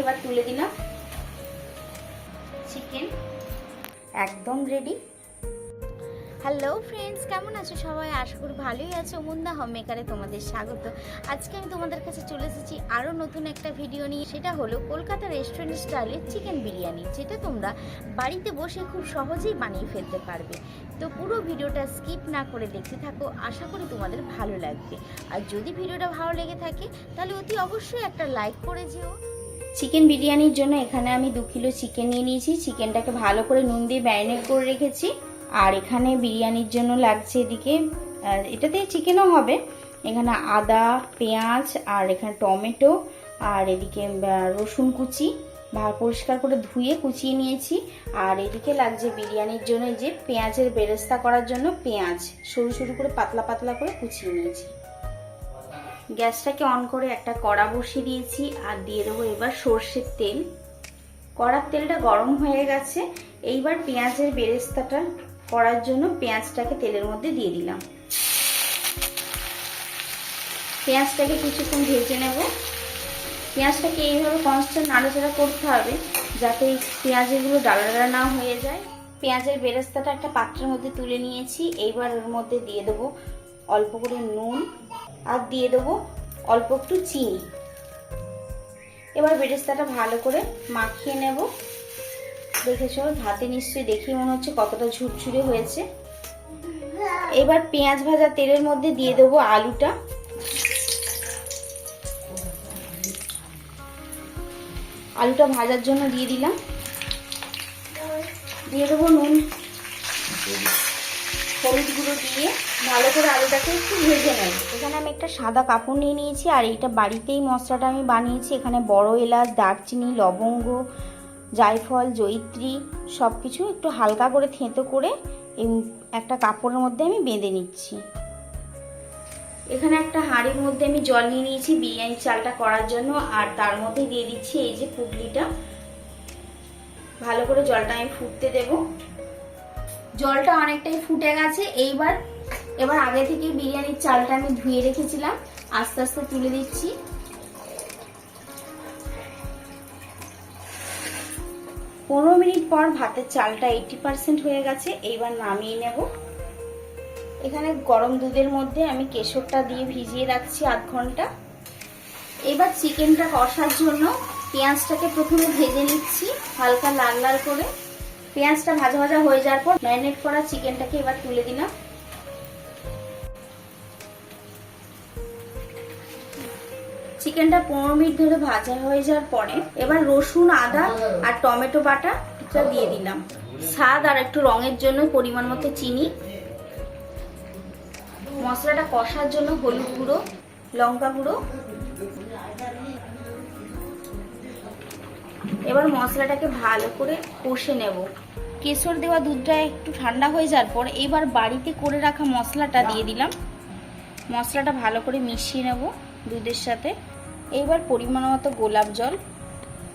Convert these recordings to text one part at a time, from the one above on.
এবার তুলে দিলাম। চিকেন একদম রেডি হ্যালো ফ্রেন্ডস কেমন আছো সবাই? আশা করি ভালোই আছো। মুন্না হোম মেকারে তোমাদের স্বাগত। আজকে আমি তোমাদের কাছে চলে এসেছি আরও নতুন একটা ভিডিও নিয়ে। সেটা হলো কলকাতা রেস্টুরেন্ট স্টাইলের চিকেন বিরিয়ানি যেটা তোমরা বাড়িতে বসে খুব সহজেই বানিয়ে ফেলতে পারবে। তো পুরো ভিডিওটা স্কিপ না করে দেখতে থাকো। আশা করি তোমাদের ভালো লাগবে। আর যদি ভিডিওটা ভালো লেগে থাকে তাহলে অতি অবশ্যই একটা লাইক করে যেও। চিকেন বিরিয়ানির জন্য এখানে আমি দু কিলো চিকেন নিয়ে নিয়েছি। চিকেনটাকে ভালো করে নুন দিয়ে ম্যারিনেট করে রেখেছি। আর এখানে বিরিয়ানির জন্য লাগছে এদিকে এটাতে চিকেনও হবে। এখানে আদা, পেঁয়াজ, আর এখানে টমেটো, আর এদিকে রসুন কুচি। পরিষ্কার করে ধুয়ে কুচিয়ে নিয়েছি। আর এদিকে লাগছে বিরিয়ানির জন্য যে পেঁয়াজের বেরেস্তা করার জন্য পেঁয়াজ। সরু সরু করে পাতলা পাতলা করে কুচিয়ে নিয়েছি। গ্যাসটাকে অন করে একটা কড়া বসিয়ে দিয়েছি আর দিয়ে দেবো এবার সর্ষের তেল। কড়ার তেলটা গরম হয়ে গেছে। এইবার পেঁয়াজের বেরেস্তাটা করার জন্য পেঁয়াজটাকে তেলের মধ্যে দিয়ে দিলাম। পেঁয়াজটাকে কিছুক্ষণ ভেজে নেব। পেঁয়াজটাকে এইভাবে কনস্ট্যান্ট নাড়াচাড়া করতে হবে যাতে পেঁয়াজেরগুলো ডালা ডালা না হয়ে যায়। পেঁয়াজের বেরেস্তাটা একটা পাত্রের মধ্যে তুলে নিয়েছি। এইবার ওর মধ্যে দিয়ে দেবো অল্প করে নুন আর দিয়ে দেবো অল্প একটু চিনি। এবার বেরেস্তাটা ভালো করে মাখিয়ে নেব। দেখেছ? হাতে নিশ্চয়ই দেখে মনে হচ্ছে কতটা ঝুরঝুরে হয়েছে। এবার পেঁয়াজ ভাজা তেলের মধ্যে দিয়ে দেবো আলুটা। আলুটা ভাজার জন্য দিয়ে দিলাম। দিয়ে দেবো নুন। হলুদ গুঁড়ো দিয়ে ভালো করে আলুটাকে একটু ভেজে নেব। এখানে আমি একটা সাদা কাপড় নিয়ে নিয়েছি, আর এইটা বাড়িতেই মশলাটা আমি বানিয়েছি। এখানে বড় এলাচ, দারচিনি, লবঙ্গ, জায়ফল, জয়িত্রী সব কিছু একটু হালকা করে থেঁতো করে একটা কাপড়ের মধ্যে আমি বেঁধে নিচ্ছি। এখানে একটা হাঁড়ির মধ্যে আমি জল নিয়ে নিয়েছি বিরিয়ানি চালটা করার জন্য, আর তার মধ্যে দিয়ে দিচ্ছি এই যে পুটলিটা। ভালো করে জলটা আমি ফুটতে দেবো। জলটা অনেকটাই ফুটে গেছে। এইবার, এবার আগে থেকে বিরিয়ানির চালটা আমি ধুয়ে রেখেছিলাম। আস্তে আস্তে তুলে দিচ্ছি। পনেরো মিনিট পর ভাতের চালটা এইটি পার্সেন্ট হয়ে গেছে। এইবার নামিয়ে নেব। এখানে গরম দুধের মধ্যে আমি কেশরটা দিয়ে ভিজিয়ে রাখছি আধ ঘণ্টা। এবার চিকেনটা কষার জন্য পেঁয়াজটাকে প্রথমে ভেজে নিচ্ছি, হালকা লাল লাল করে। পেঁয়াজটা ভাজা ভাজা হয়ে যাওয়ার পর ম্যারিনেট করা চিকেনটাকে এবার তুলে দিলাম। চিকেনটা পনেরো মিনিট ধরে ভাজা হয়ে যাওয়ার পরে এবার রসুন, আদা আর টমেটো বাটা দিয়ে দিলাম। স্বাদ আর একটু রঙের জন্য, পরিমাণ মতো চিনি। মশলাটা কষার জন্য হলুদ গুঁড়ো, লঙ্কা গুঁড়ো এবার মশলাটাকে ভালো করে কষে নেব। কেশর দেওয়া দুধটা একটু ঠান্ডা হয়ে যাওয়ার পর এবার বাড়িতে করে রাখা মশলাটা দিয়ে দিলাম। মশলাটা ভালো করে মিশিয়ে নেব দুধের সাথে। এবার পরিমাণ মতো গোলাপ জল,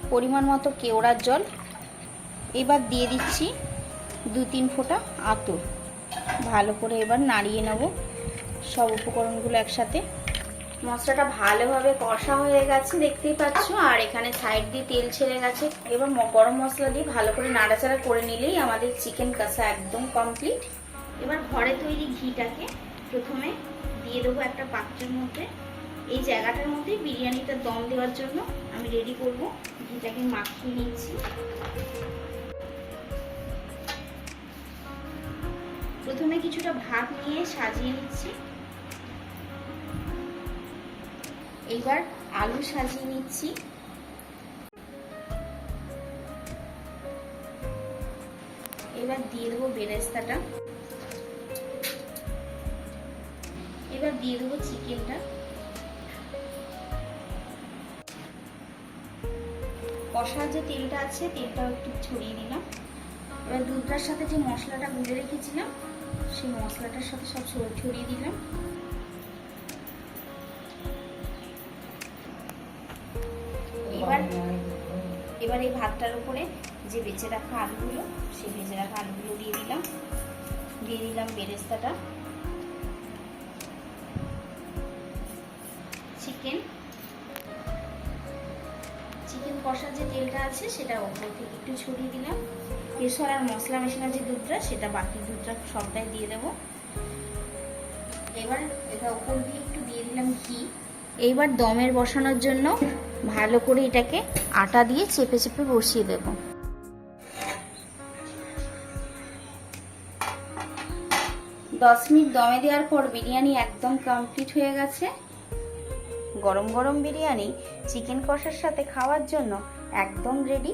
পরিমাণ মতো কেওড়ার জল। এবার দিয়ে দিচ্ছি দু তিন ফোঁটা আতর। ভালো করে এবার নাড়িয়ে নেব। সব উপকরণগুলো একসাথে। মশলাটা ভালোভাবে কষা হয়ে গেছে, দেখতেই পাচ্ছ। আর এখানে সাইড দিয়ে তেল ছেড়ে গেছে। এবার গরম মশলা দিয়ে ভালো করে নাড়াচাড়া করে নিলেই আমাদের চিকেন কষা একদম কমপ্লিট এবার ঘরে তৈরি ঘিটাকে প্রথমে দিয়ে দেবো একটা পাত্রের মধ্যে। এই জায়গাটার মধ্যে বিরিয়ানিটা দম দেওয়ার জন্য আমি রেডি করব। ঘিটাকে মাখিয়ে নিচ্ছি। প্রথমে কিছুটা ভাত নিয়ে সাজিয়ে নিচ্ছি। এইবার আলু সাজিয়ে নিচ্ছি। এবার দিয়ে দেবো বেরেস্তাটা। এবার দিয়ে দেবো চিকেনটা। কষার যে তেলটা আছে তেলটাও একটু ছড়িয়ে দিলাম এবার দুধটার সাথে যে মশলাটা গুলে রেখেছিলাম, সেই মশলাটার সাথে সব ছড়িয়ে দিলাম। এবার এবার এই ভাতটার উপরে যে বেঁচে রাখা আলুগুলো, সেই বেঁচে রাখা আলুগুলো দিয়ে দিলাম। দিয়ে দিলাম বেরেস্তাটা। চিকেন চিকেন কষার যে তেলটা আছে, সেটা ওপর থেকে একটু ছড়িয়ে দিলাম। কেশর আর মশলা মেশানোর যে দুধটা, সেটা বাকি দুধটা সবটাই দিয়ে দেবো। এবার এটা ওপর দিয়ে একটু দিয়ে দিলাম ঘি। এইবার দমের বসানোর জন্য ভালো করে এটাকে আটা দিয়ে চেপে চেপে বসিয়ে দেব। দশ মিনিট দমে দেওয়ার পর বিরিয়ানি একদম কমপ্লিট হয়ে গেছে। গরম গরম বিরিয়ানি চিকেন কষার সাথে খাওয়ার জন্য একদম রেডি